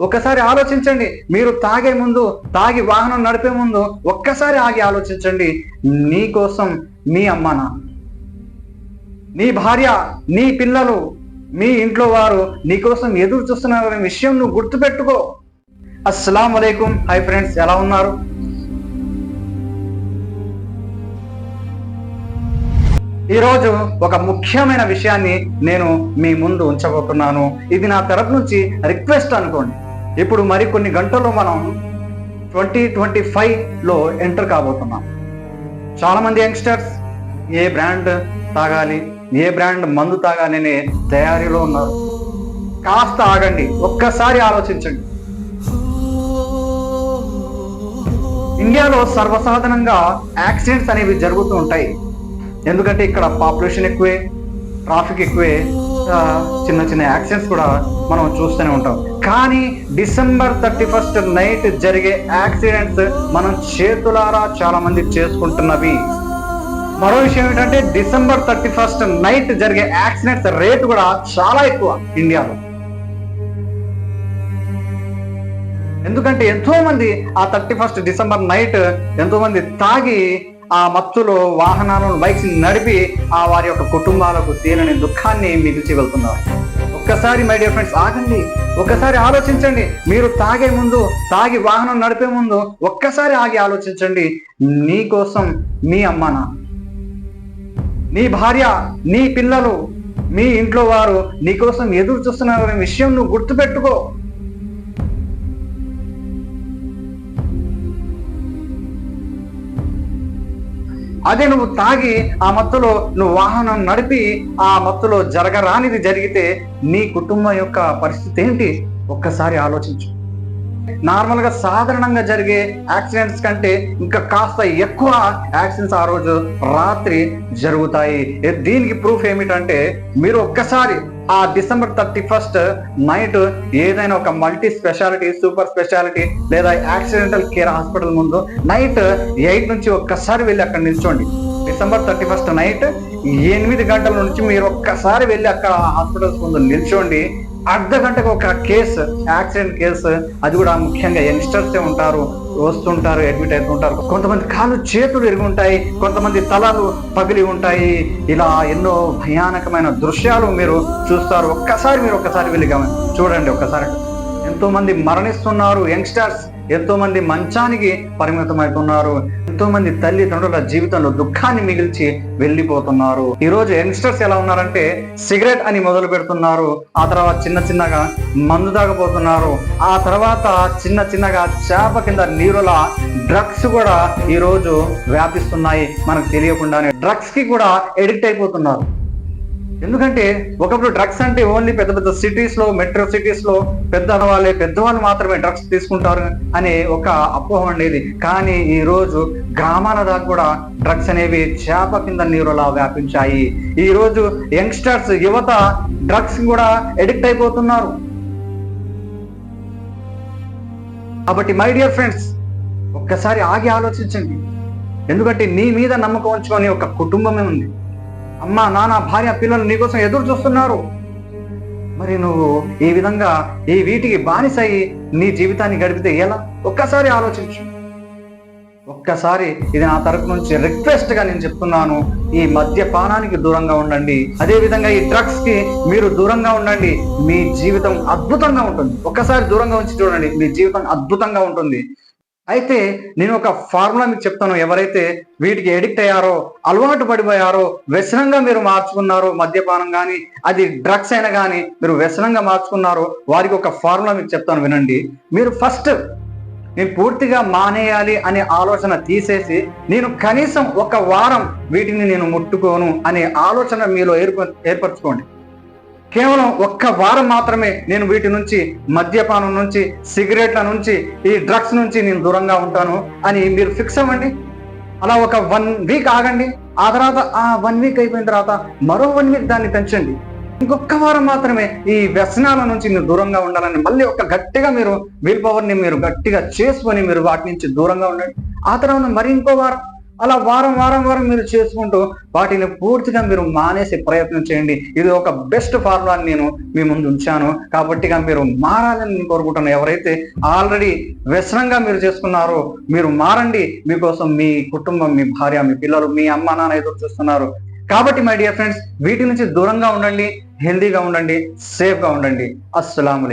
ఒక్కసారి ఆలోచించండి. మీరు తాగే ముందు తాగి వాహనం నడిపే ముందు ఒక్కసారి ఆగి ఆలోచించండి. నీ కోసం మీ అమ్మ నాన్న నీ భార్య నీ పిల్లలు మీ ఇంట్లో వారు నీకోసం ఎదురు చూస్తున్నారనే విషయం నువ్వు గుర్తుపెట్టుకో. అస్సలం వలైకుం హై ఫ్రెండ్స్ ఎలా ఉన్నారు? ఈరోజు ఒక ముఖ్యమైన విషయాన్ని నేను మీ ముందు ఉంచబోతున్నాను. ఇది నా తరపు నుంచి రిక్వెస్ట్ అనుకోండి. ఇప్పుడు మరికొన్ని గంటల్లో మనం ట్వంటీ ట్వంటీ ఫైవ్లో ఎంటర్ కాబోతున్నాం. చాలా మంది యంగ్స్టర్స్ ఏ బ్రాండ్ తాగాలి ఏ బ్రాండ్ మందు తాగాలి అనే తయారీలో ఉన్నారు. కాస్త ఆగండి ఒక్కసారి ఆలోచించండి. ఇండియాలో సర్వసాధారణంగా యాక్సిడెంట్స్ అనేవి జరుగుతూ ఉంటాయి. ఎందుకంటే ఇక్కడ పాపులేషన్ ఎక్కువే ట్రాఫిక్ ఎక్కువే చిన్న చిన్న యాక్సిడెంట్స్ కూడా మనం చూస్తూనే ఉంటాం. కానీ డిసెంబర్ థర్టీ ఫస్ట్ నైట్ జరిగే యాక్సిడెంట్స్ మనం చేతులారా చాలా మంది చేసుకుంటున్నవి. మరో విషయం ఏంటంటే డిసెంబర్ థర్టీ ఫస్ట్ నైట్ జరిగే యాక్సిడెంట్స్ రేట్ కూడా చాలా ఎక్కువ ఇండియాలో. ఎందుకంటే ఎంతో మంది ఆ థర్టీ ఫస్ట్ డిసెంబర్ నైట్ ఎంతో మంది తాగి ఆ మత్తులో వాహనాలను బైక్స్ నడిపి ఆ వారి యొక్క కుటుంబాలకు తీరని దుఃఖాన్ని మిగిల్చి వెళ్తున్నారు. ఒక్కసారి మై డియర్ ఫ్రెండ్స్ ఆగండి. ఒక్కసారి ఆలోచించండి. మీరు తాగే ముందు తాగి వాహనం నడిపే ముందు ఒక్కసారి ఆగి ఆలోచించండి. నీ కోసం మీ అమ్మ నాన్న నీ భార్య నీ పిల్లలు మీ ఇంట్లో వారు నీకోసం ఎదురు చూస్తున్నారనే విషయం నువ్వు గుర్తుపెట్టుకో. అదే నువ్వు తాగి ఆ మత్తులో నువ్వు వాహనం నడిపి ఆ మత్తులో జరగరానిది జరిగితే నీ కుటుంబం యొక్క పరిస్థితి ఏంటి? ఒక్కసారి ఆలోచించు. నార్మల్గా సాధారణంగా జరిగే యాక్సిడెంట్స్ కంటే ఇంకా కాస్త ఎక్కువ యాక్సిడెంట్స్ ఆ రోజు రాత్రి జరుగుతాయి. దీనికి ప్రూఫ్ ఏమిటంటే మీరు ఒక్కసారి ఆ డిసెంబర్ థర్టీ ఫస్ట్ నైట్ ఏదైనా ఒక మల్టీ స్పెషాలిటీ సూపర్ స్పెషాలిటీ లేదా యాక్సిడెంటల్ కేర్ హాస్పిటల్ ముందు నైట్ ఎయిట్ నుంచి ఒక్కసారి వెళ్ళి అక్కడ నిల్చోండి. డిసెంబర్ థర్టీ ఫస్ట్ నైట్ ఎనిమిది గంటల నుంచి మీరు ఒక్కసారి వెళ్ళి అక్కడ హాస్పిటల్స్ ముందు నిల్చోండి. అర్ధ గంటకు ఒక కేసు యాక్సిడెంట్ కేసు అది కూడా ముఖ్యంగా యంగ్స్టర్స్ ఉంటారు వస్తుంటారు అడ్మిట్ అవుతుంటారు. కొంతమంది కాళ్ళు చేతులు ఇరిగి ఉంటాయి కొంతమంది తలలు పగిలి ఉంటాయి. ఇలా ఎన్నో భయానకమైన దృశ్యాలు మీరు చూస్తారు. ఒక్కసారి మీరు ఒక్కసారి వెళ్ళి చూడండి ఒక్కసారి. ఎంతో మంది మరణిస్తున్నారు యంగ్స్టర్స్ ఎంతో మంది మంచానికి పరిమితమవుతున్నారు. ఎంతో మంది తల్లిదండ్రుల జీవితంలో దుఃఖాన్ని మిగిల్చి వెళ్ళిపోతున్నారు. ఈ రోజు యంగ్స్టర్స్ ఎలా ఉన్నారంటే సిగరెట్ అని మొదలు పెడుతున్నారు. ఆ తర్వాత చిన్న చిన్నగా మందు తాగబోతున్నారు. ఆ తర్వాత చిన్న చిన్నగా చేప కింద నీరుల డ్రగ్స్ కూడా ఈ రోజు వ్యాపిస్తున్నాయి. మనకు తెలియకుండానే డ్రగ్స్కి కూడా ఎడిక్ట్ అయిపోతున్నారు. ఎందుకంటే ఒకప్పుడు డ్రగ్స్ అంటే ఓన్లీ పెద్ద పెద్ద సిటీస్లో మెట్రో సిటీస్లో పెద్ద వాళ్ళే పెద్దవాళ్ళు మాత్రమే డ్రగ్స్ తీసుకుంటారు అనే ఒక అపోహ ఉండేది. కానీ ఈ రోజు గ్రామాల దాకా కూడా డ్రగ్స్ అనేవి చేప కింద నీరులా వ్యాపించాయి. ఈ రోజు యంగ్స్టర్స్ యువత డ్రగ్స్ కూడా ఎడిక్ట్ అయిపోతున్నారు. కాబట్టి మై డియర్ ఫ్రెండ్స్ ఒక్కసారి ఆగి ఆలోచించండి. ఎందుకంటే నీ మీద నమ్మకం ఉంచుకొని ఒక కుటుంబమే ఉంది. అమ్మ నాన్న భార్య పిల్లలు నీకోసం ఎదురు చూస్తున్నారు. మరి నువ్వు ఈ విధంగా ఈ వీటికి బానిసై నీ జీవితాన్ని గడిపితే ఎలా? ఒక్కసారి ఆలోచించు. ఒక్కసారి ఇది నా తరపు నుంచి రిక్వెస్ట్గా నేను చెప్తున్నాను ఈ మద్యపానానికి దూరంగా ఉండండి. అదే విధంగా ఈ డ్రగ్స్కి మీరు దూరంగా ఉండండి. మీ జీవితం అద్భుతంగా ఉంటుంది. ఒక్కసారి దూరంగా ఉంచి చూడండి మీ జీవితం అద్భుతంగా ఉంటుంది. అయితే నేను ఒక ఫార్ములా మీకు చెప్తాను. ఎవరైతే వీటికి ఎడిక్ట్ అయ్యారో అలవాటు పడిపోయారో వ్యసనంగా మీరు మార్చుకున్నారో మద్యపానం కానీ అది డ్రగ్స్ అయినా కానీ మీరు వ్యసనంగా మార్చుకున్నారో వారికి ఒక ఫార్ములా మీకు చెప్తాను వినండి. మీరు ఫస్ట్ నేను పూర్తిగా మానేయాలి అనే ఆలోచన తీసేసి నేను కనీసం ఒక వారం వీటిని నేను ముట్టుకోను అనే ఆలోచన మీలో ఏర్ప ఏర్పరచుకోండి. కేవలం ఒక్క వారం మాత్రమే నేను వీటి నుంచి మద్యపానం నుంచి సిగరెట్ల నుంచి ఈ డ్రగ్స్ నుంచి నేను దూరంగా ఉంటాను అని మీరు ఫిక్స్ అవ్వండి. అలా ఒక వన్ వీక్ ఆగండి. ఆ తర్వాత ఆ వన్ వీక్ అయిపోయిన తర్వాత మరో వన్ వీక్ దాన్ని పెంచండి. ఇంకొక వారం మాత్రమే ఈ వ్యసనాల నుంచి మీరు దూరంగా ఉండాలని మళ్ళీ ఒక గట్టిగా మీరు విల్ పవర్ని మీరు గట్టిగా చేసుకొని మీరు వాటి నుంచి దూరంగా ఉండండి. ఆ తర్వాత మరి ఇంకో వారం అలా వారం వారం వారం మీరు చేసుకుంటూ వాటిని పూర్తిగా మీరు మానేసే ప్రయత్నం చేయండి. ఇది ఒక బెస్ట్ ఫార్ములా నేను మీ ముందు ఉంచాను. కాబట్టి మీరు మారాలని నేను కోరుకుంటున్నాను ఎవరైతే ఆల్రెడీ వ్యసనంగా మీరు చేసుకున్నారో మీరు మారండి. మీకోసం మీ కుటుంబం మీ భార్య మీ పిల్లలు మీ అమ్మ నాన్న ఎదురు చూస్తున్నారు. కాబట్టి మై డియర్ ఫ్రెండ్స్ వీటి నుంచి దూరంగా ఉండండి హెల్దీగా ఉండండి సేఫ్గా ఉండండి. అస్సలం